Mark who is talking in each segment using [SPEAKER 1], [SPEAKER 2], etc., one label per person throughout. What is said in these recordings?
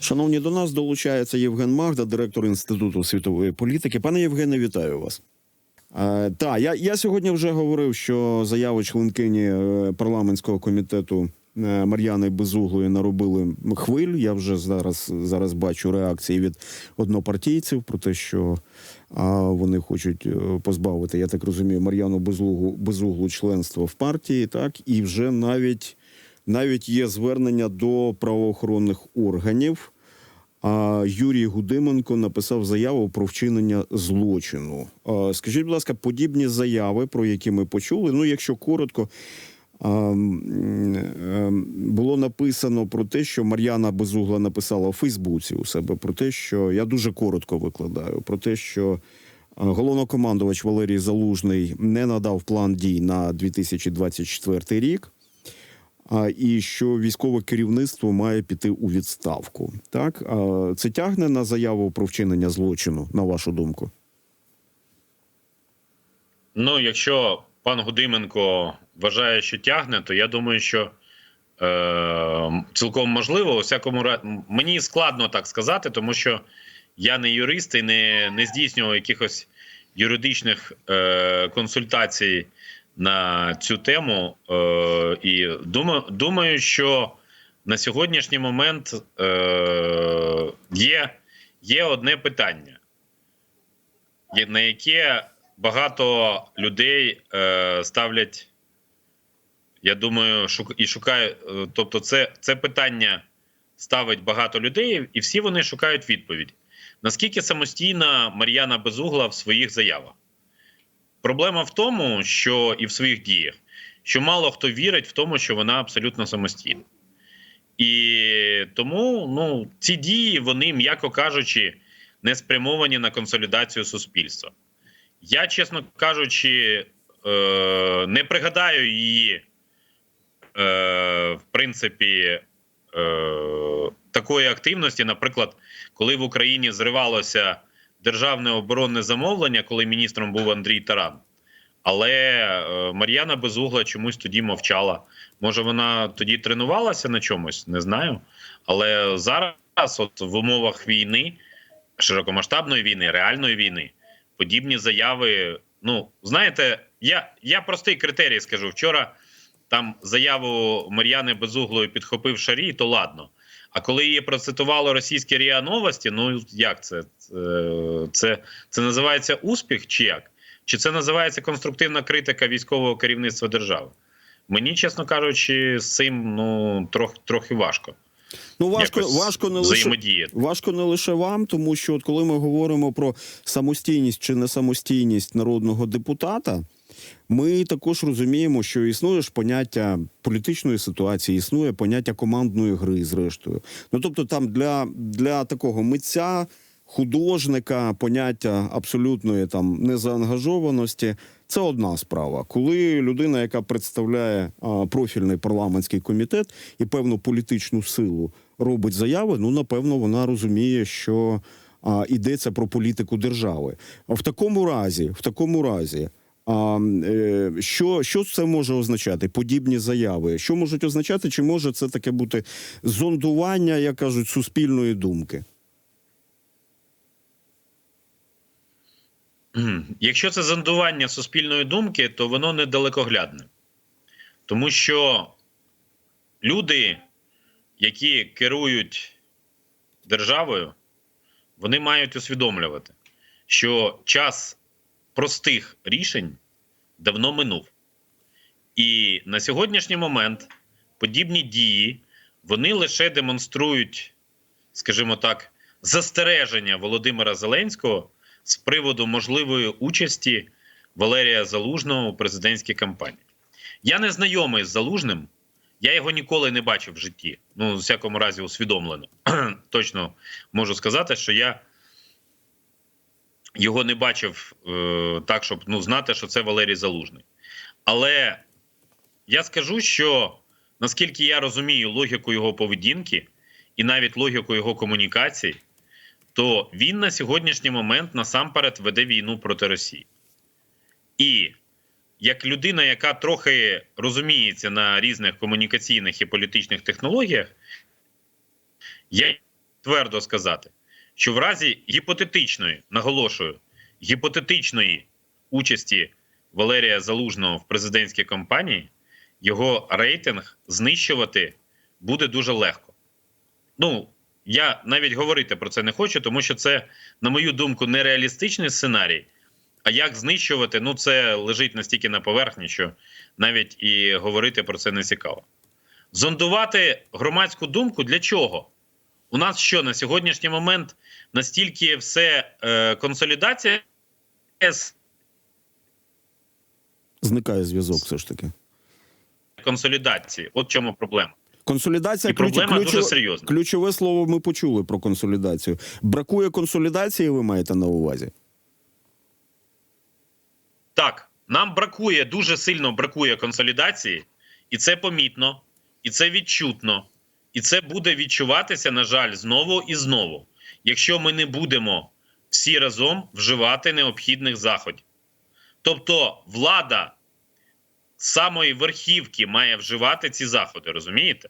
[SPEAKER 1] Шановні, до нас долучається Євген Магда, директор Інституту світової політики. Пане Євгене, вітаю вас. Е, та я, я сьогодні вже говорив, що заяви членкині е, парламентського комітету е, Мар'яни Безуглої наробили хвиль. Я вже зараз, зараз бачу реакції від однопартійців про те, що а, вони хочуть е, позбавити, я так розумію, Мар'яну Безуглу, Безуглу членства в партії, так і вже навіть навіть є звернення до правоохоронних органів. А Юрій Гудименко написав заяву про вчинення злочину. Скажіть, будь ласка, подібні заяви, про які ми почули. Ну, якщо коротко, ем, було написано про те, що Мар'яна Безугла написала у Фейсбуці у себе про те, що я дуже коротко викладаю, про те, що головнокомандувач Валерій Залужний не надав план дій на 2024 рік і що військове керівництво має піти у відставку. Так це тягне на заяву про вчинення злочину, на вашу думку?
[SPEAKER 2] Ну, якщо пан Гудименко вважає, що тягне, то я думаю, що е, цілком можливо, у всякому разі, мені складно так сказати, тому що я не юрист і не, не здійснював якихось юридичних е, консультацій на цю тему. Е, і думаю, думаю, що на сьогоднішній момент е, є, є одне питання, на яке багато людей е, ставлять, я думаю, шук, і шукають. е, Тобто, це, це питання ставить багато людей, і всі вони шукають відповідь. Наскільки самостійна Мар'яна Безугла в своїх заявах? Проблема в тому, що і в своїх діях, що мало хто вірить в тому, що вона абсолютно самостійна. І тому ну, ці дії, вони, м'яко кажучи, не спрямовані на консолідацію суспільства. Я, чесно кажучи, е, не пригадаю її, е, в принципі, е, такої активності. Наприклад, коли в Україні зривалося державне оборонне замовлення, коли міністром був Андрій Таран. Але е, Мар'яна Безугла чомусь тоді мовчала. Може, вона тоді тренувалася на чомусь, не знаю. Але зараз, от в умовах війни, широкомасштабної війни, реальної війни, подібні заяви. Ну, знаєте, я, я простий критерій скажу. Вчора там заяву Мар'яни Безуглої підхопив Шарій, то ладно. А коли її процитувало російське РІА Новості, ну як це? Е, Це, це називається успіх чи як? Чи це називається конструктивна критика військового керівництва держави? Мені, чесно кажучи, з цим ну трохи трохи важко.
[SPEAKER 1] Ну важко,
[SPEAKER 2] Якось
[SPEAKER 1] важко не лише важко не лише вам, тому що от коли ми говоримо про самостійність чи несамостійність народного депутата. Ми також розуміємо, що існує ж поняття політичної ситуації, існує поняття командної гри, зрештою. Ну тобто, там для, для такого митця, художника, поняття абсолютної там незаангажованості це одна справа. Коли людина, яка представляє а, профільний парламентський комітет і певну політичну силу робить заяви, ну напевно, вона розуміє, що а, йдеться про політику держави. В такому разі, в такому разі. А е, що, що це може означати? Подібні заяви? Що можуть означати? Чи може це таке бути зондування, як кажуть, суспільної думки?
[SPEAKER 2] Якщо це зондування суспільної думки, то воно недалекоглядне. Тому що люди, які керують державою, вони мають усвідомлювати, що час простих рішень давно минув. І на сьогоднішній момент подібні дії вони лише демонструють, скажімо так, застереження Володимира Зеленського з приводу можливої участі Валерія Залужного у президентській кампанії. Я не знайомий з Залужним, я його ніколи не бачив в житті. Ну, у всякому разі, усвідомлено. Точно можу сказати, що я його не бачив е, так, щоб ну, знати, що це Валерій Залужний. Але я скажу, що наскільки я розумію логіку його поведінки і навіть логіку його комунікацій, то він на сьогоднішній момент насамперед веде війну проти Росії. І як людина, яка трохи розуміється на різних комунікаційних і політичних технологіях, я твердо сказати, що в разі гіпотетичної, наголошую, гіпотетичної участі Валерія Залужного в президентській кампанії, його рейтинг знищувати буде дуже легко. Ну, я навіть говорити про це не хочу, тому що це, на мою думку, нереалістичний сценарій. А як знищувати, ну це лежить настільки на поверхні, що навіть і говорити про це не цікаво. Зондувати громадську думку для чого? У нас що на сьогоднішній момент настільки все е, консолідація
[SPEAKER 1] Зникає зв'язок, все ж таки.
[SPEAKER 2] консолідації. От в чому проблема.
[SPEAKER 1] Консолідація
[SPEAKER 2] І проблема
[SPEAKER 1] ключ-
[SPEAKER 2] дуже серйозна.
[SPEAKER 1] ключове слово. Ми почули про консолідацію. Бракує консолідації. Ви маєте на увазі?
[SPEAKER 2] Так, нам бракує дуже сильно бракує консолідації, і це помітно, і це відчутно, і це буде відчуватися, на жаль, знову і знову, якщо ми не будемо всі разом вживати необхідних заходів. Тобто, влада самої верхівки має вживати ці заходи, розумієте?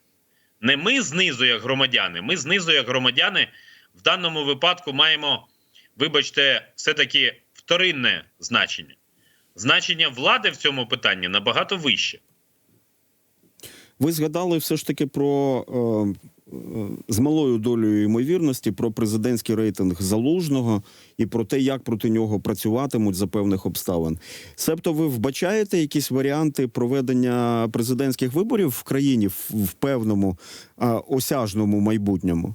[SPEAKER 2] Не ми знизу, як громадяни, ми знизу, як громадяни, в даному випадку маємо, вибачте, все-таки вторинне значення значення влади в цьому питанні набагато вище.
[SPEAKER 1] Ви згадали все ж таки про е, е, з малою долею ймовірності про президентський рейтинг залужного і про те, як проти нього працюватимуть за певних обставин. Себто, ви вбачаєте якісь варіанти проведення президентських виборів в країні в, в певному е, осяжному майбутньому?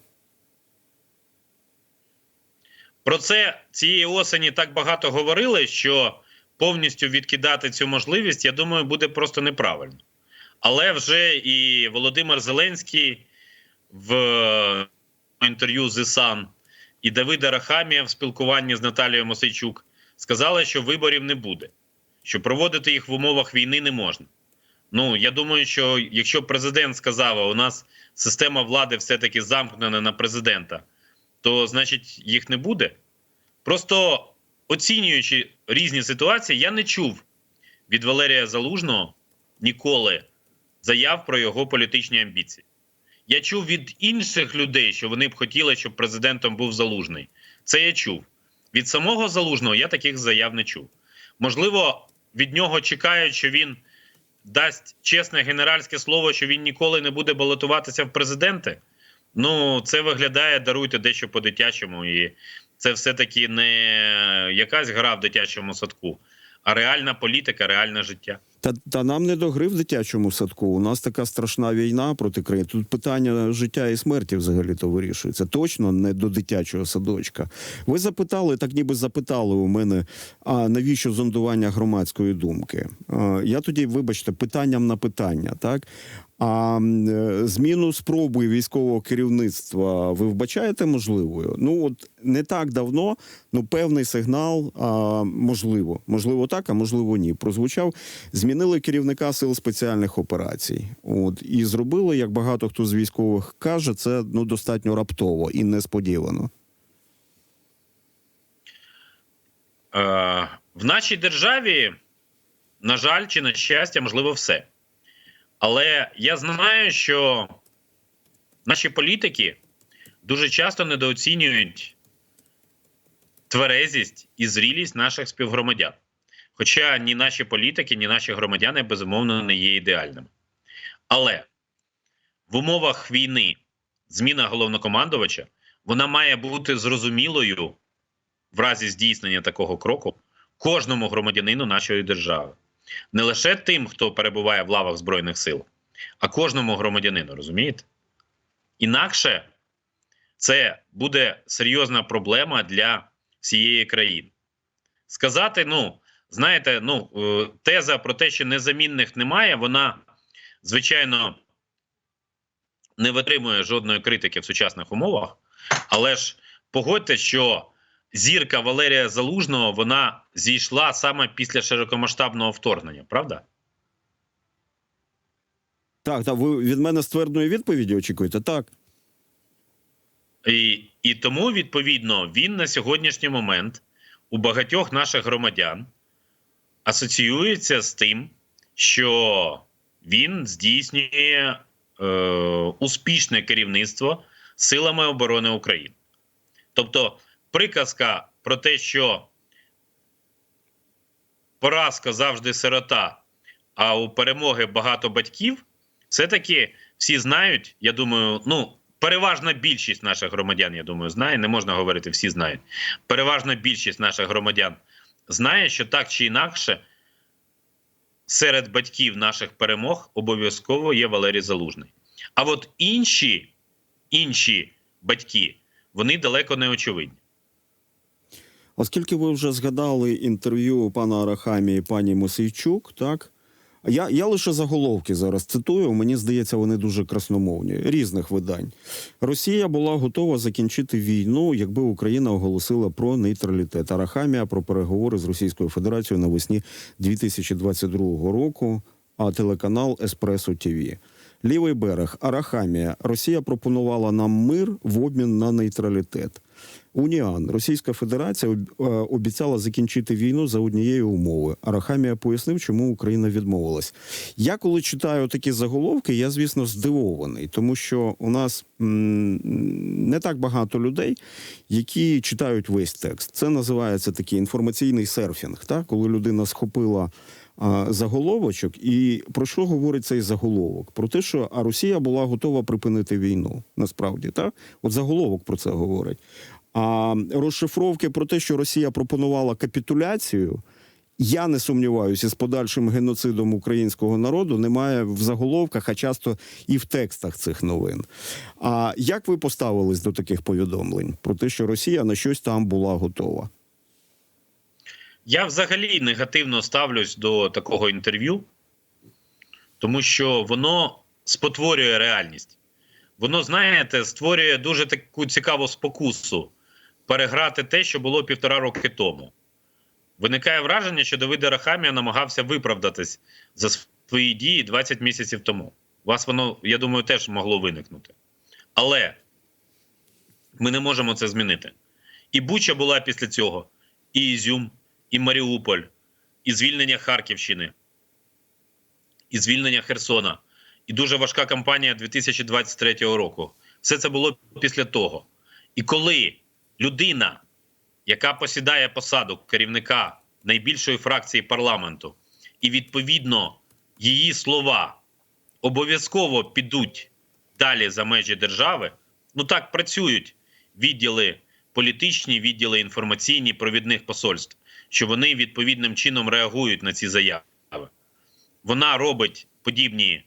[SPEAKER 2] Про це цієї осені так багато говорили, що повністю відкидати цю можливість, я думаю, буде просто неправильно. Але вже і Володимир Зеленський в інтерв'ю з ІСАН і Давида Рахамія в спілкуванні з Наталією Мосейчук сказали, що виборів не буде, що проводити їх в умовах війни не можна. Ну, я думаю, що якщо президент сказав, а у нас система влади все-таки замкнена на президента, то значить їх не буде. Просто оцінюючи різні ситуації, я не чув від Валерія Залужного ніколи заяв про його політичні амбіції. Я чув від інших людей, що вони б хотіли, щоб президентом був залужний. Це я чув. Від самого залужного я таких заяв не чув. Можливо, від нього чекають, що він дасть чесне генеральське слово, що він ніколи не буде балотуватися в президенти. Ну, це виглядає, даруйте дещо по-дитячому. І це все-таки не якась гра в дитячому садку, а реальна політика, реальне життя.
[SPEAKER 1] Та, та нам не до гри в дитячому садку. У нас така страшна війна проти країни. Тут питання життя і смерті взагалі то вирішується. Точно не до дитячого садочка. Ви запитали, так ніби запитали у мене, а навіщо зондування громадської думки? Я тоді, вибачте, питанням на питання, так? А е, зміну спроби військового керівництва ви вбачаєте можливою? Ну от не так давно, ну певний сигнал, а, можливо, можливо, так, а можливо, ні. Прозвучав. Змінили керівника сил спеціальних операцій. От і зробили, як багато хто з військових каже, це ну достатньо раптово і несподівано.
[SPEAKER 2] Е, в нашій державі, на жаль, чи на щастя, можливо, все. Але я знаю, що наші політики дуже часто недооцінюють тверезість і зрілість наших співгромадян. Хоча ні наші політики, ні наші громадяни, безумовно, не є ідеальними. Але в умовах війни зміна головнокомандувача вона має бути зрозумілою в разі здійснення такого кроку кожному громадянину нашої держави. Не лише тим, хто перебуває в лавах Збройних сил, а кожному громадянину, розумієте? Інакше це буде серйозна проблема для всієї країни. Сказати, ну, знаєте, ну, е, теза про те, що незамінних немає, вона, звичайно, не витримує жодної критики в сучасних умовах, але ж погодьте, що зірка Валерія Залужного вона зійшла саме після широкомасштабного вторгнення, правда?
[SPEAKER 1] Так, так, ви від мене ствердної відповіді очікуєте? Так.
[SPEAKER 2] І, і тому, відповідно, він на сьогоднішній момент у багатьох наших громадян асоціюється з тим, що він здійснює е, успішне керівництво силами оборони України. Тобто, приказка про те, що поразка завжди сирота, а у перемоги багато батьків, все-таки всі знають. Я думаю, ну переважна більшість наших громадян, я думаю, знає. Не можна говорити, всі знають. Переважна більшість наших громадян знає, що так чи інакше. Серед батьків наших перемог обов'язково є Валерій Залужний. А от інші, інші батьки, вони далеко не очевидні.
[SPEAKER 1] Оскільки ви вже згадали інтерв'ю пана Арахамі і пані Мосейчук, так я, я лише заголовки зараз цитую. Мені здається, вони дуже красномовні різних видань. Росія була готова закінчити війну, якби Україна оголосила про нейтралітет. Арахамія про переговори з Російською Федерацією навесні 2022 року. А телеканал Еспресо ТІВІ. Лівий берег Арахамія. Росія пропонувала нам мир в обмін на нейтралітет. Уніан Російська Федерація е, обіцяла закінчити війну за однієї умови. Арахамія пояснив, чому Україна відмовилась. Я коли читаю такі заголовки, я звісно здивований, тому що у нас не так багато людей, які читають весь текст. Це називається такий інформаційний серфінг, так? коли людина схопила заголовочок, і про що говорить цей заголовок? Про те, що а Росія була готова припинити війну. Насправді, так? От заголовок про це говорить. А розшифровки про те, що Росія пропонувала капітуляцію. Я не сумніваюся, з подальшим геноцидом українського народу немає в заголовках, а часто і в текстах цих новин. А як ви поставились до таких повідомлень про те, що Росія на щось там була готова?
[SPEAKER 2] Я взагалі негативно ставлюсь до такого інтерв'ю, тому що воно спотворює реальність. Воно, знаєте, створює дуже таку цікаву спокусу переграти те, що було півтора роки тому. Виникає враження, що Давид Арахамія намагався виправдатись за свої дії 20 місяців тому. Вас воно, я думаю, теж могло виникнути. Але ми не можемо це змінити. І Буча була після цього, і Ізюм, і Маріуполь, і звільнення Харківщини, і звільнення Херсона, і дуже важка кампанія 2023 року. Все це було після того. І коли людина, яка посідає посаду керівника найбільшої фракції парламенту, і відповідно її слова обов'язково підуть далі за межі держави, ну так працюють відділи політичні, відділи інформаційні провідних посольств, що вони відповідним чином реагують на ці заяви. Вона робить подібні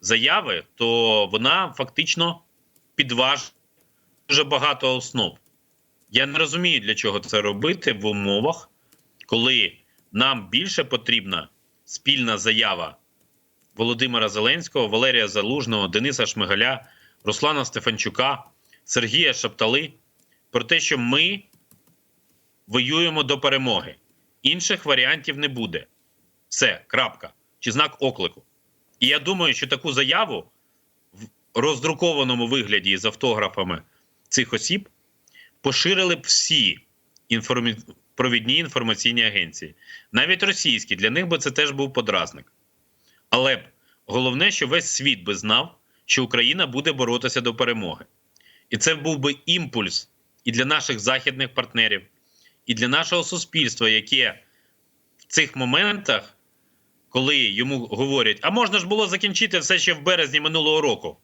[SPEAKER 2] заяви, то вона фактично підважує дуже багато основ. Я не розумію, для чого це робити в умовах, коли нам більше потрібна спільна заява Володимира Зеленського, Валерія Залужного, Дениса Шмигаля, Руслана Стефанчука, Сергія Шаптали про те, що ми воюємо до перемоги. Інших варіантів не буде. Все, крапка. Чи знак оклику. І я думаю, що таку заяву в роздрукованому вигляді з автографами цих осіб поширили б всі інформі... провідні інформаційні агенції, навіть російські. Для них би це теж був подразник. Але б головне, що весь світ би знав, що Україна буде боротися до перемоги. І це був би імпульс і для наших західних партнерів, і для нашого суспільства, яке в цих моментах, коли йому говорять, а можна ж було закінчити все ще в березні минулого року.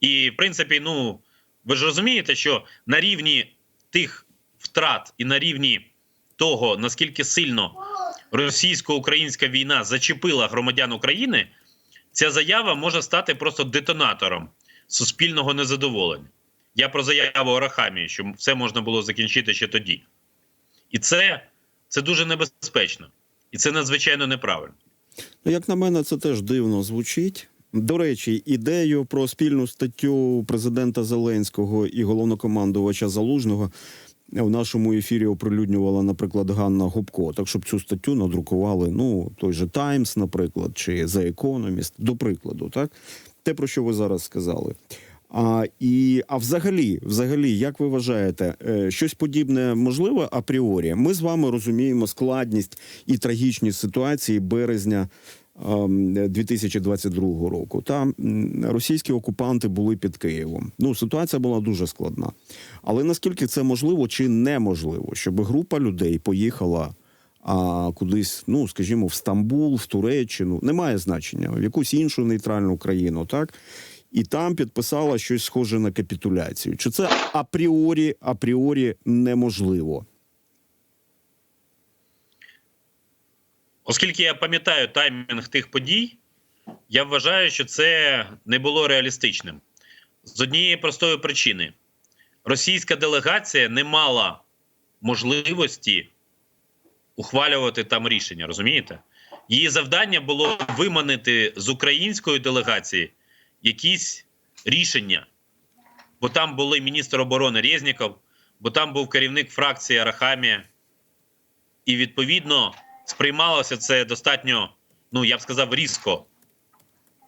[SPEAKER 2] І, в принципі, ну, ви ж розумієте, що на рівні тих втрат і на рівні того, наскільки сильно російсько-українська війна зачепила громадян України, ця заява може стати просто детонатором суспільного незадоволення. Я про заяву Арахамії, що все можна було закінчити ще тоді. І це, це дуже небезпечно. І це надзвичайно неправильно.
[SPEAKER 1] Ну, як на мене, це теж дивно звучить. До речі, ідею про спільну статтю президента Зеленського і головнокомандувача Залужного в нашому ефірі оприлюднювала, наприклад, Ганна Губко. Так, щоб цю статтю надрукували, ну, той же Таймс, наприклад, чи The Economist, до прикладу, так? Те, про що ви зараз сказали. А, і, а взагалі, взагалі, як ви вважаєте, е, щось подібне можливе апріорі? Ми з вами розуміємо складність і трагічність ситуації березня 2022 року. Там російські окупанти були під Києвом. Ну, ситуація була дуже складна. Але наскільки це можливо чи неможливо, щоб група людей поїхала а, кудись, ну скажімо, в Стамбул, в Туреччину, немає значення, в якусь іншу нейтральну країну, так? І там підписала щось схоже на капітуляцію. Чи це апріорі, апріорі неможливо?
[SPEAKER 2] Оскільки я пам'ятаю таймінг тих подій, я вважаю, що це не було реалістичним. З однієї простої причини: російська делегація не мала можливості ухвалювати там рішення, розумієте? Її завдання було виманити з української делегації якісь рішення. Бо там були міністр оборони Резніков, бо там був керівник фракції Арахамія. І відповідно сприймалося це достатньо, ну я б сказав, різко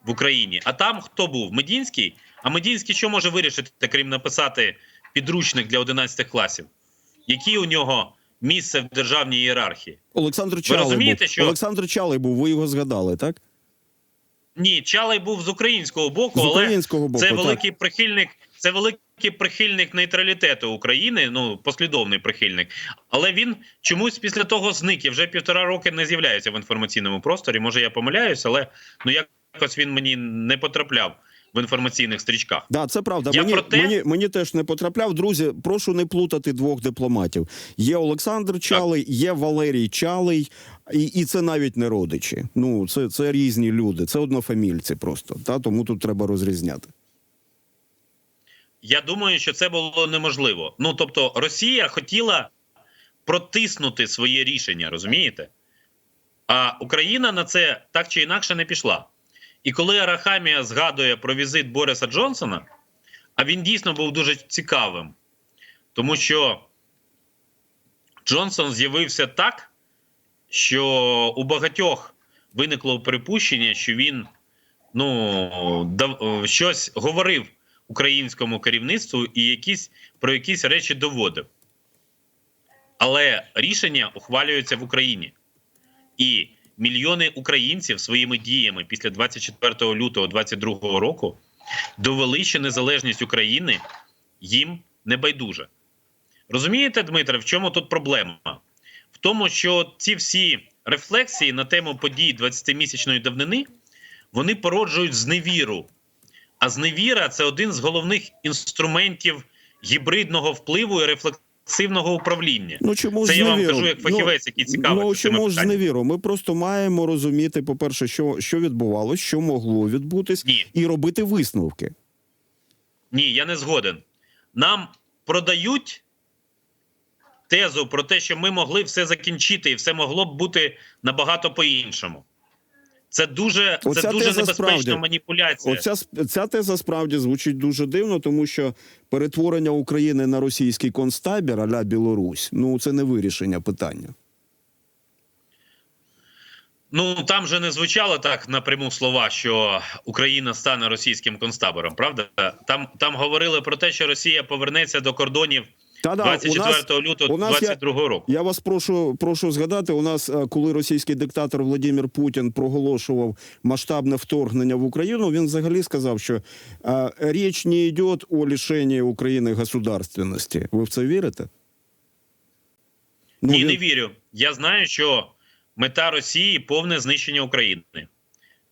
[SPEAKER 2] в Україні. А там хто був? Медінський? А Медінський що може вирішити, крім написати підручник для 11 класів? Які у нього місце в державній ієрархії?
[SPEAKER 1] Олександр Чалий
[SPEAKER 2] розумієте,
[SPEAKER 1] був.
[SPEAKER 2] що-
[SPEAKER 1] Олександр Чалий був, ви його згадали, так?
[SPEAKER 2] Ні, Чалай був з українського боку,
[SPEAKER 1] З
[SPEAKER 2] але
[SPEAKER 1] боку.
[SPEAKER 2] це
[SPEAKER 1] так.
[SPEAKER 2] великий прихильник. Це великий прихильник нейтралітету України, ну послідовний прихильник. Але він чомусь після того зник і вже півтора роки не з'являється в інформаційному просторі. Може, я помиляюсь, але ну якось він мені не потрапляв в інформаційних стрічках.
[SPEAKER 1] Да, це правда.
[SPEAKER 2] Я
[SPEAKER 1] мені,
[SPEAKER 2] про те-
[SPEAKER 1] мені, мені теж не потрапляв. Друзі, прошу не плутати двох дипломатів. Є Олександр Чалий, є Валерій Чалий, і, і це навіть не родичі. Ну, це, це різні люди, це однофамільці просто. Та, тому тут треба розрізняти.
[SPEAKER 2] Я думаю, що це було неможливо. Ну тобто, Росія хотіла протиснути своє рішення, розумієте? А Україна на це так чи інакше не пішла. І коли Арахамія згадує про візит Бориса Джонсона, а він дійсно був дуже цікавим, тому що Джонсон з'явився так, що у багатьох виникло припущення, що він ну, дав, е, щось говорив українському керівництву і якісь, про якісь речі доводив. Але рішення ухвалюється в Україні. І мільйони українців своїми діями після 24 лютого 2022 року довели, що незалежність України їм не байдуже. Розумієте, Дмитре, в чому тут проблема? В тому, що ці всі рефлексії на тему подій 20-місячної давнини вони породжують зневіру. А зневіра це один з головних інструментів гібридного впливу і рефлексивного управління.
[SPEAKER 1] Ну чому
[SPEAKER 2] Це
[SPEAKER 1] ж
[SPEAKER 2] я вам кажу як фахівець, який
[SPEAKER 1] ну,
[SPEAKER 2] цікавиться
[SPEAKER 1] Ну
[SPEAKER 2] цими
[SPEAKER 1] чому ж зневіру? Ми просто маємо розуміти, по-перше, що, що відбувалось, що могло відбутись,
[SPEAKER 2] Ні.
[SPEAKER 1] і робити висновки.
[SPEAKER 2] Ні, я не згоден. Нам продають тезу про те, що ми могли все закінчити, і все могло б бути набагато по-іншому. Це дуже,
[SPEAKER 1] Оця
[SPEAKER 2] це дуже небезпечна
[SPEAKER 1] справді.
[SPEAKER 2] маніпуляція.
[SPEAKER 1] Оця ця теза справді звучить дуже дивно, тому що перетворення України на російський концтабір а-ля Білорусь ну це не вирішення питання.
[SPEAKER 2] Ну там же не звучало так напряму слова, що Україна стане російським концтабором, правда? Там, там говорили про те, що Росія повернеться до кордонів
[SPEAKER 1] Та-да,
[SPEAKER 2] 24
[SPEAKER 1] у нас,
[SPEAKER 2] лютого
[SPEAKER 1] у нас я-
[SPEAKER 2] 2022 року.
[SPEAKER 1] я вас прошу, прошу згадати. У нас, е, коли російський диктатор Владимир Путін проголошував масштабне вторгнення в Україну, він взагалі сказав, що е, річ не йде о лишенні України государственності. Ви в це вірите? Ну,
[SPEAKER 2] Ні,
[SPEAKER 1] він-
[SPEAKER 2] не вірю. Я знаю, що мета Росії повне знищення України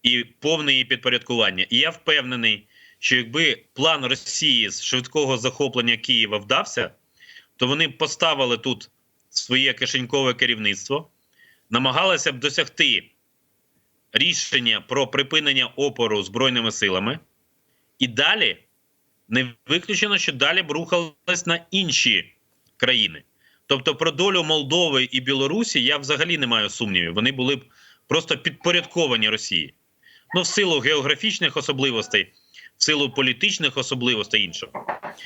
[SPEAKER 2] і повне її підпорядкування. І я впевнений, що якби план Росії з швидкого захоплення Києва вдався, то вони поставили тут своє кишенькове керівництво, намагалися б досягти рішення про припинення опору збройними силами, і далі не виключено, що далі б рухались на інші країни. Тобто про долю Молдови і Білорусі я взагалі не маю сумнівів. Вони були б просто підпорядковані Росії. Ну, в силу географічних особливостей, в силу політичних особливостей іншого.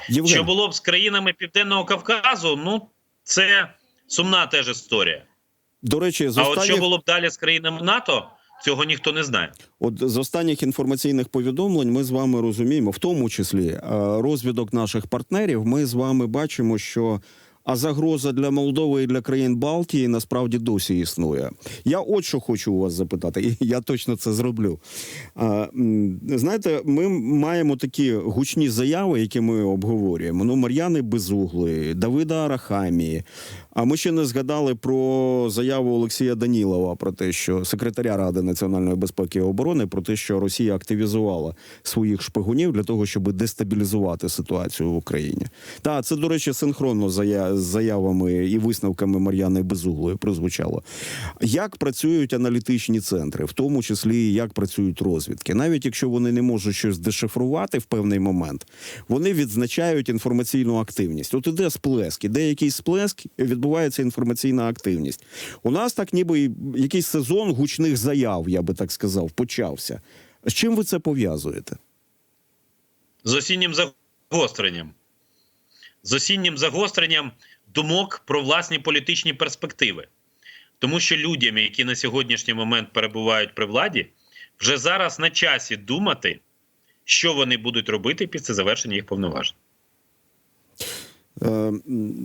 [SPEAKER 1] Євген,
[SPEAKER 2] Що було б з країнами Південного Кавказу, ну це сумна теж історія.
[SPEAKER 1] до речі, з
[SPEAKER 2] А от що було б далі з країнами НАТО, цього ніхто не знає.
[SPEAKER 1] от з останніх інформаційних повідомлень ми з вами розуміємо, в тому числі е, розвідок наших партнерів. Ми з вами бачимо, що а загроза для Молдови і для країн Балтії насправді досі існує. Я от що хочу у вас запитати, і я точно це зроблю. Знаєте, ми маємо такі гучні заяви, які ми обговорюємо. Ну, Мар'яни Безуглої, Давида Арахамії. А ми ще не згадали про заяву Олексія Данілова про те, що секретаря Ради національної безпеки і оборони про те, що Росія активізувала своїх шпигунів для того, щоб дестабілізувати ситуацію в Україні. Та це, до речі, синхронно з зая- заявами і висновками Мар'яни Безуглої прозвучало. Як працюють аналітичні центри, в тому числі як працюють розвідки, навіть якщо вони не можуть щось дешифрувати в певний момент, вони відзначають інформаційну активність. От іде сплеск, іде якийсь сплеск, відбувається інформаційна активність. У нас так, ніби якийсь сезон гучних заяв, я би так сказав, почався. З чим ви це пов'язуєте?
[SPEAKER 2] з осіннім загостренням. З осіннім загостренням думок про власні політичні перспективи. Тому що людям, які на сьогоднішній момент перебувають при владі, вже зараз на часі думати, що вони будуть робити після завершення їх повноважень.
[SPEAKER 1] Е,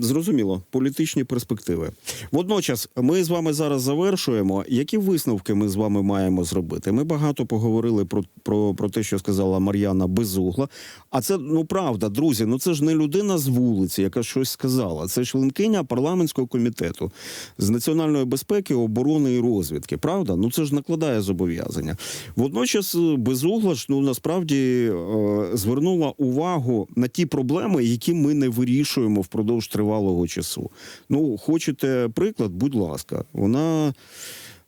[SPEAKER 1] Зрозуміло, політичні перспективи. Водночас, ми з вами зараз завершуємо. Які висновки ми з вами маємо зробити? Ми багато поговорили про, про, про те, що сказала Мар'яна Безугла. А це ну правда, друзі. Ну це ж не людина з вулиці, яка щось сказала. Це членкиня парламентського комітету з національної безпеки, оборони і розвідки. Правда? Ну це ж накладає зобов'язання. Водночас е, Безугла ж ну насправді е, звернула увагу на ті проблеми, які ми не вирішуємо впродовж тривалого часу. Ну, хочете приклад, будь ласка, вона.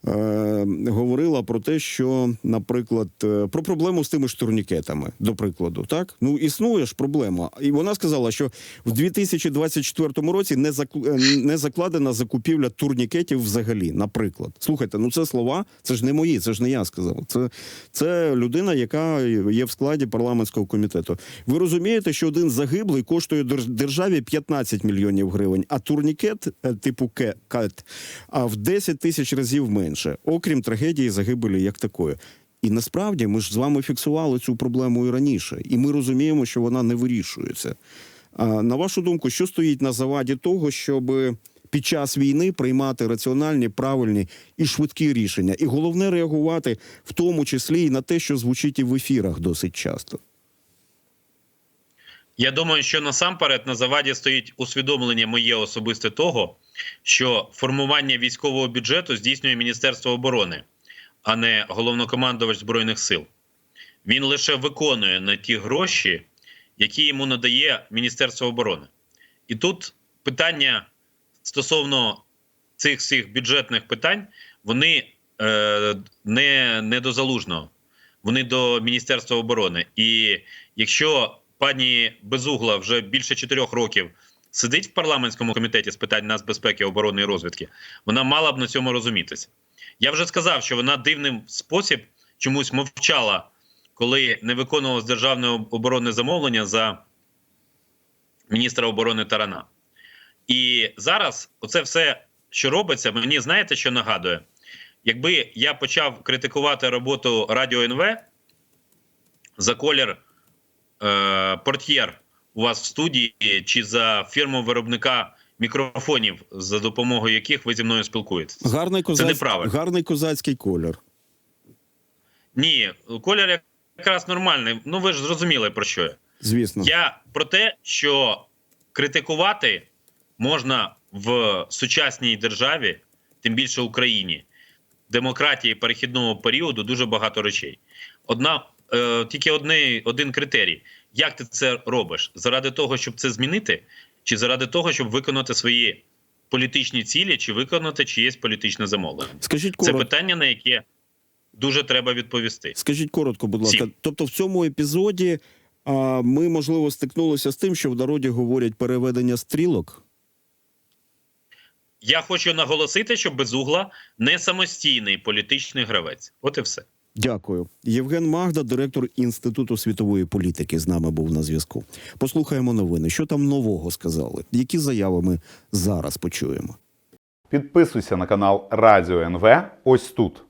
[SPEAKER 1] Е, говорила про те, що, наприклад, е, про проблему з тими ж турнікетами, до прикладу, так ну існує ж проблема, і вона сказала, що в 2024 році не е, не закладена закупівля турнікетів взагалі. Наприклад, слухайте, ну це слова, це ж не мої, це ж не я сказав. Це, це людина, яка є в складі парламентського комітету. Ви розумієте, що один загиблий коштує держ- державі 15 мільйонів гривень, а турнікет типу ке- кет а в 10 тисяч разів менше, окрім трагедії загибелі як такої. І насправді ми ж з вами фіксували цю проблему і раніше, і ми розуміємо, що вона не вирішується. А на вашу думку, що стоїть на заваді того, щоб під час війни приймати раціональні, правильні і швидкі рішення, і головне реагувати в тому числі і на те, що звучить і в ефірах досить часто.
[SPEAKER 2] Я думаю, що насамперед на заваді стоїть усвідомлення моє особисте того, що формування військового бюджету здійснює Міністерство оборони, а не головнокомандувач Збройних сил. Він лише виконує на ті гроші, які йому надає Міністерство оборони. І тут питання стосовно цих всіх бюджетних питань, вони е, не, не до залужного, вони до Міністерства оборони. І якщо пані Безугла вже більше чотирьох років сидить в парламентському комітеті з питань нацбезпеки, оборони і розвідки, вона мала б на цьому розумітися. Я вже сказав, що вона дивним спосіб чомусь мовчала, коли не виконувалось державне оборонне замовлення за міністра оборони Тарана. І зараз оце все, що робиться, мені знаєте, що нагадує? Якби я почав критикувати роботу Радіо НВ за колір е, портьєр у вас в студії чи за фірму виробника мікрофонів, за допомогою яких ви зі мною спілкуєтесь.
[SPEAKER 1] Гарний, козаць...
[SPEAKER 2] неправильно.
[SPEAKER 1] Гарний козацький колір.
[SPEAKER 2] Ні, колір якраз нормальний. Ну ви ж зрозуміли про що я.
[SPEAKER 1] Звісно.
[SPEAKER 2] Я про те, що критикувати можна в сучасній державі, тим більше Україні, демократії перехідного періоду дуже багато речей. Одна е, тільки одне, один критерій: як ти це робиш? Заради того, щоб це змінити, чи заради того, щоб виконати свої політичні цілі, чи виконати чиєсь політичне замовлення?
[SPEAKER 1] Скажіть
[SPEAKER 2] Це питання, на яке дуже треба відповісти.
[SPEAKER 1] Скажіть коротко, будь ласка.
[SPEAKER 2] Всім.
[SPEAKER 1] Тобто, в цьому епізоді а, ми можливо стикнулися з тим, що в народі говорять переведення стрілок.
[SPEAKER 2] Я хочу наголосити, що безугла не самостійний політичний гравець. От і все.
[SPEAKER 1] Дякую. Євген Магда, директор Інституту світової політики, з нами був на зв'язку. Послухаємо новини. Що там нового сказали? Які заяви ми зараз почуємо?
[SPEAKER 3] Підписуйся на канал Радіо НВ ось тут.